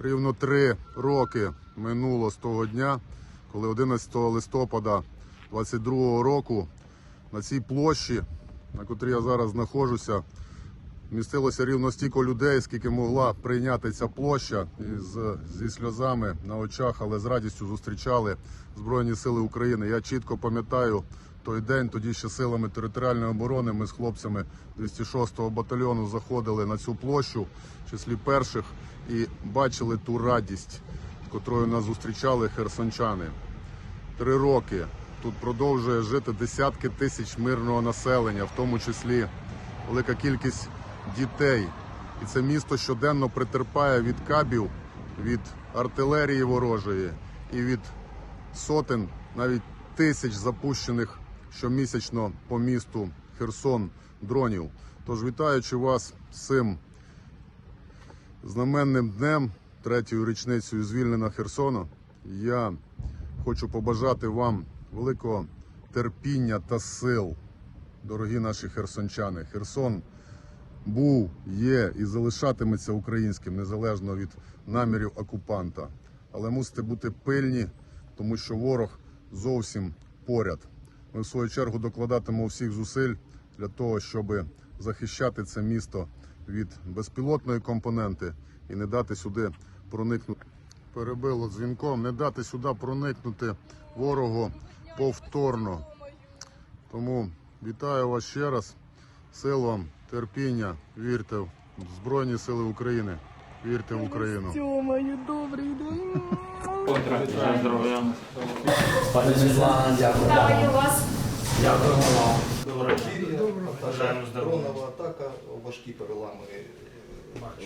Рівно три роки минуло з того дня, коли 11 листопада 22 року на цій площі, на котрій я зараз знаходжуся, містилося рівно стільки людей, скільки могла прийняти ця площа і зі сльозами на очах, але з радістю зустрічали Збройні Сили України. Я чітко пам'ятаю той день, тоді ще силами територіальної оборони ми з хлопцями 206-го батальйону заходили на цю площу, в числі перших, і бачили ту радість, котрою нас зустрічали херсончани. Три роки тут продовжує жити десятки тисяч мирного населення, в тому числі велика кількість дітей. І це місто щоденно притерпає від кабів, від артилерії ворожої і від сотень, навіть тисяч запущених щомісячно по місту Херсон дронів. Тож вітаючи вас цим знаменним днем, третьою річницею звільнення Херсону, я хочу побажати вам великого терпіння та сил, дорогі наші херсончани. Херсон був, є і залишатиметься українським незалежно від намірів окупанта. Але мусите бути пильні, тому що ворог зовсім поряд. Ми в свою чергу докладатимемо всіх зусиль для того, щоб захищати це місто від безпілотної компоненти і не дати сюди проникнути. Перебило дзвінком, не дати сюди проникнути ворогу повторно. Тому вітаю вас ще раз. Сил вам, терпіння, вірте в Збройні Сили України. Вірте в Україну. Тьомаю, добрий день. Здоров'я. Пане Світлана, дякую. Дякуємо вам. Бажаємо здоров'я. Атака, важкі перелами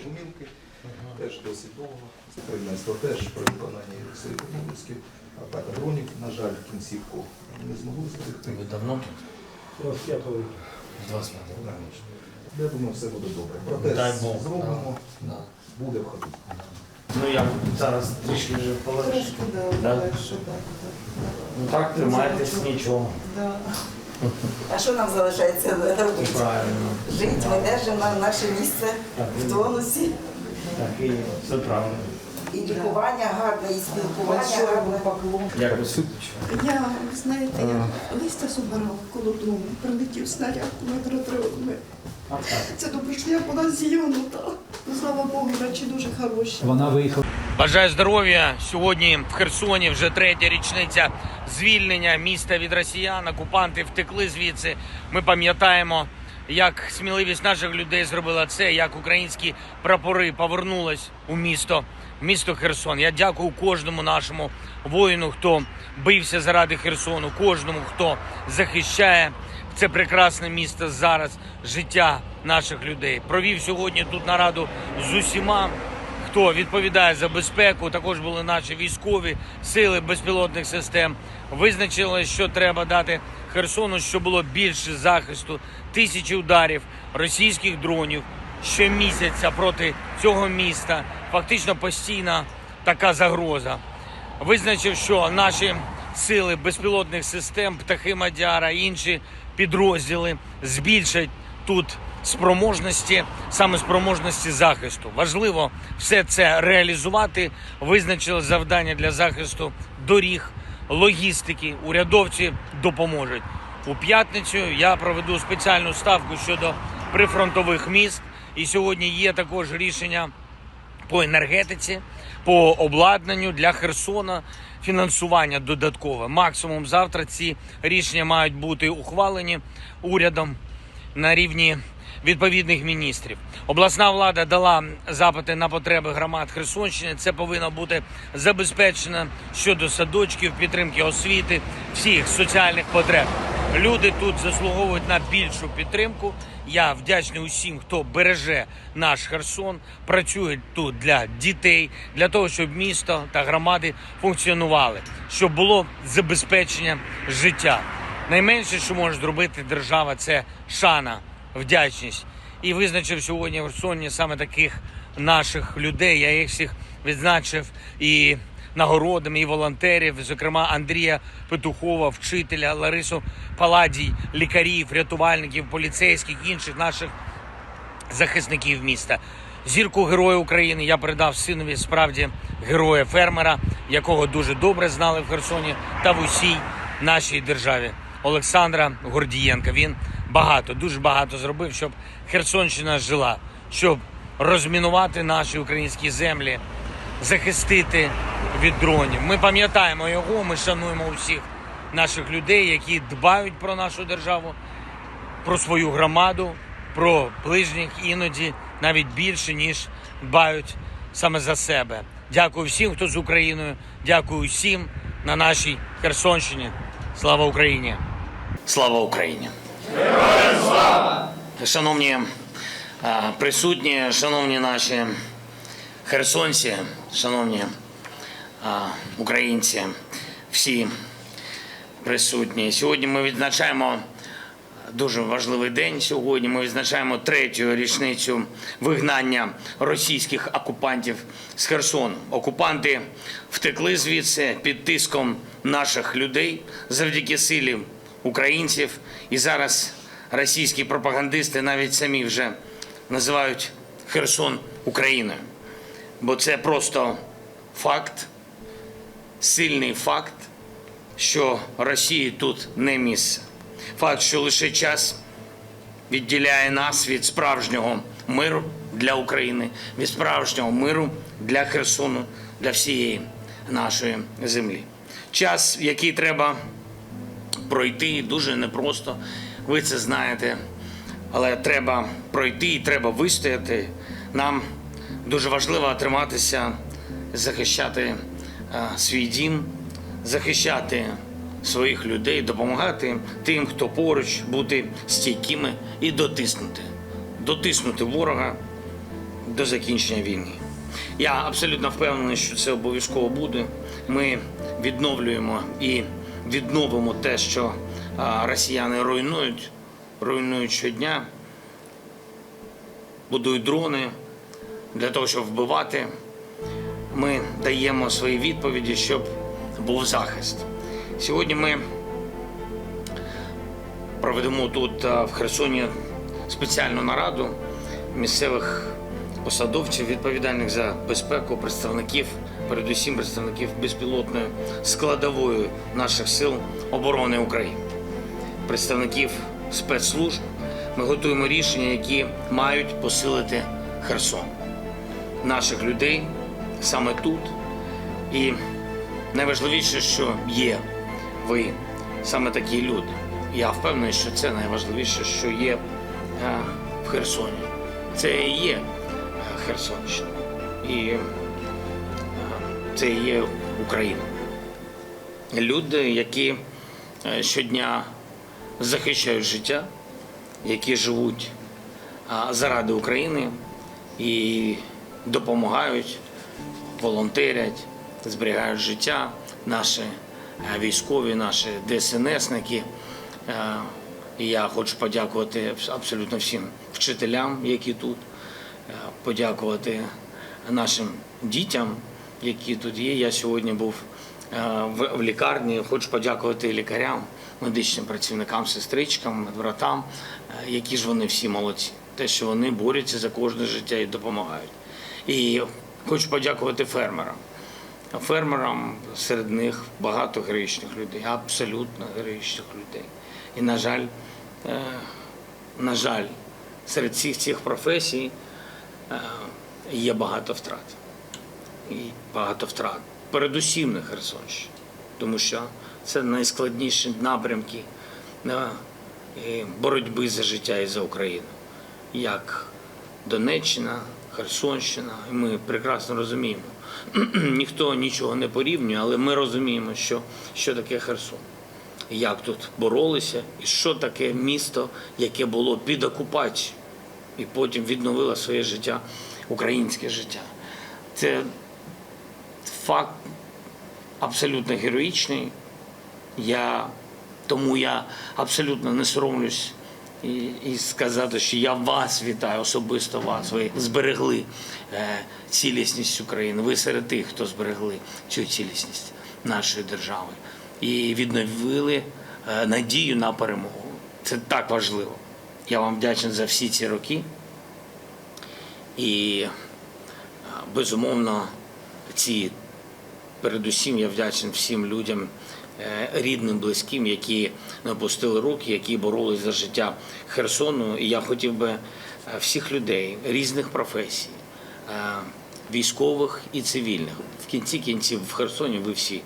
гумілки, теж досить довго. Керівництво теж при виконанні своїх обов'язків. Атака дронів, на жаль, кінцівку не змогли зберегти. Ви давно тут? З 25 Я думаю, все буде добре. Протест зробимо, буде в ходу. Ну я зараз трішки вже полегше. Трошки, да, Да? легше, так. Ну так, тримайтесь, нічого. Да. А що нам залишається робити? Правильно. Жити, ми держимо наше місце Так, в тонусі. Так, і все правильно. І лікування гарне, і спілкування гарне. Як ви суть? Я, знаєте, я листя собирала коло дому, прилетів снаряд метро три. Це добре, що я була зйонута. Ну, Слава Богу, речі дуже хороші. Вона виїхала. Бажаю здоров'я. Сьогодні в Херсоні вже третя річниця звільнення міста від росіян. Окупанти втекли звідси. Ми пам'ятаємо, як сміливість наших людей зробила це, як українські прапори повернулись у місто, місто Херсон. Я дякую кожному нашому воїну, хто бився заради Херсону, кожному, хто захищає це прекрасне місто зараз, життя наших людей. Провів сьогодні тут нараду з усіма хто відповідає за безпеку. Також були наші військові сили безпілотних систем. Визначили, що треба дати Херсону, щоб було більше захисту, тисячі ударів російських дронів щомісяця проти цього міста. Фактично постійна така загроза. Визначив, що наші сили безпілотних систем, птахи Мадяра, інші підрозділи збільшать тут спроможності, саме спроможності захисту. Важливо все це реалізувати. Визначили завдання для захисту доріг, логістики. Урядовці допоможуть. У п'ятницю я проведу спеціальну ставку щодо прифронтових міст. І сьогодні є також рішення по енергетиці, по обладнанню для Херсона. Фінансування додаткове. Максимум завтра ці рішення мають бути ухвалені урядом на рівні відповідних міністрів. Обласна влада дала запити на потреби громад Херсонщини. Це повинно бути забезпечено щодо садочків, підтримки освіти, всіх соціальних потреб. Люди тут заслуговують на більшу підтримку. Я вдячний усім, хто береже наш Херсон, працює тут для дітей, для того, щоб місто та громади функціонували, щоб було забезпечення життя. Найменше, що може зробити держава, це шана, вдячність. І визначив сьогодні в Херсоні саме таких наших людей. Я їх всіх відзначив і нагородами, і волонтерів, зокрема Андрія Петухова, вчителя, Ларису Паладій, лікарів, рятувальників, поліцейських, інших наших захисників міста. зірку Героя України я передав синові справді героя фермера, якого дуже добре знали в Херсоні та в усій нашій державі. Олександра Гордієнка. Він багато, дуже багато зробив, щоб Херсонщина жила, щоб розмінувати наші українські землі, захистити від дронів. Ми пам'ятаємо його, ми шануємо усіх наших людей, які дбають про нашу державу, про свою громаду, про ближніх іноді навіть більше, ніж дбають саме за себе. Дякую всім, хто з Україною. Дякую всім на нашій Херсонщині. Слава Україні! Слава Україні! Героям слава! Шановні присутні, шановні наші херсонці, шановні українці, всі присутні. Сьогодні ми відзначаємо дуже важливий день. Сьогодні ми відзначаємо третю річницю вигнання російських окупантів з Херсону. Окупанти втекли звідси під тиском наших людей завдяки силі українців. І зараз російські пропагандисти навіть самі вже називають Херсон Україною. Бо це просто факт, сильний факт, що Росії тут не місце. Факт, що лише час відділяє нас від справжнього миру для України, від справжнього миру для Херсону, для всієї нашої землі. Час, який треба пройти, дуже непросто. Ви це знаєте. Але треба пройти і треба вистояти. Нам дуже важливо триматися, захищати е, свій дім, захищати своїх людей, допомагати тим, хто поруч, бути стійкими і дотиснути, дотиснути ворога до закінчення війни. Я абсолютно впевнений, що це обов'язково буде. Ми відновлюємо і відновимо те, що росіяни руйнують, руйнують щодня, будують дрони для того, щоб вбивати. Ми даємо свої відповіді, щоб був захист. Сьогодні ми проведемо тут в Херсоні спеціальну нараду місцевих посадовців, відповідальних за безпеку, представників, передусім представників безпілотної складової наших сил оборони України, представників спецслужб. Ми готуємо рішення, які мають посилити Херсон, наших людей саме тут. І найважливіше, що є ви саме такі люди. Я впевнений, що це найважливіше, що є е, в Херсоні. Це і є Херсонщина. І це є Україна. Люди, які е, щодня захищають життя, які живуть заради України і допомагають, волонтерять, зберігають життя, наші е, військові, наші ДСНСники. Е, я хочу подякувати абсолютно всім вчителям, які тут, подякувати нашим дітям, які тут є. Я сьогодні був е, в лікарні. Хочу подякувати лікарям, медичним працівникам, сестричкам, медбратам, е, які ж вони всі молодці. Те, що вони борються за кожне життя і допомагають. І хочу подякувати фермерам. Фермерам серед них багато героїчних людей, абсолютно героїчних людей. І, на жаль, е, на жаль, серед всіх цих професій є багато втрат. І багато втрат. Передусім на Херсонщині, тому що це найскладніші напрямки е, боротьби за життя і за Україну. Як Донеччина, Херсонщина. І ми прекрасно розуміємо. Ніхто нічого не порівнює, але ми розуміємо, що, що таке Херсон. Як тут боролися, і що таке місто, яке було під окупацією, і потім відновило своє життя, українське життя. Це факт абсолютно героїчний. Я, тому я абсолютно не соромлюсь і, і сказати, що я вас вітаю, особисто вас. Ви зберегли е, цілісність України. Ви серед тих, хто зберегли цю цілісність нашої держави і відновили е, надію на перемогу. Це так важливо. Я вам вдячний за всі ці роки. І е, безумовно, ці передусім я вдячний всім людям, е, рідним, близьким, які не опустили руки, які боролись за життя Херсону. І я хотів би е, всіх людей різних професій, е, військових і цивільних. В кінці кінців в Херсоні ви всі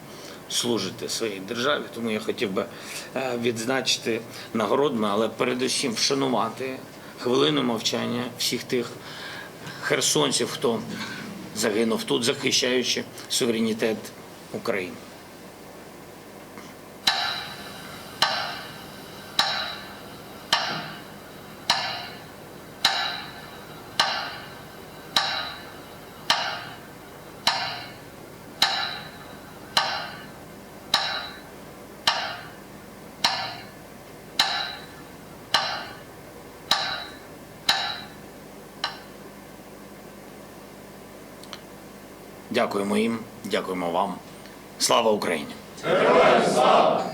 служите своїй державі. Тому я хотів би відзначити нагородами, але передусім вшанувати хвилину мовчання всіх тих херсонців, хто загинув тут, захищаючи суверенітет України. Дякуємо їм, дякуємо вам. Слава Україні! Героям слава!